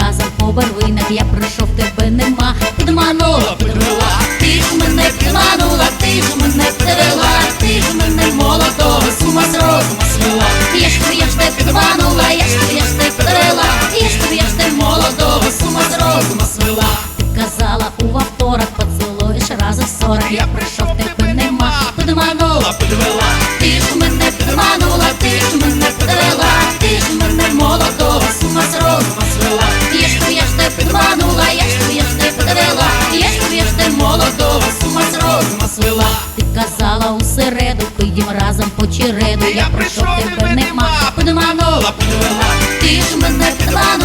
разом по барвинах я пройшов тебе нема, підманула, підвела, ти ж мене підманула, ти ж мене підвела, ти ж мене молодого, сума з розума свела. Я ж я ж те підманула, я ж я ж те підвела, я ж я ж те молодого, сума з розума свела. Ти казала у вівторок поцілуєш разом сорок, я прийшов тебе нема, підманула, підвела. їм разом по череду. Я, я прийшов тебе нема, подуманула, подвела, ти ж мене клала.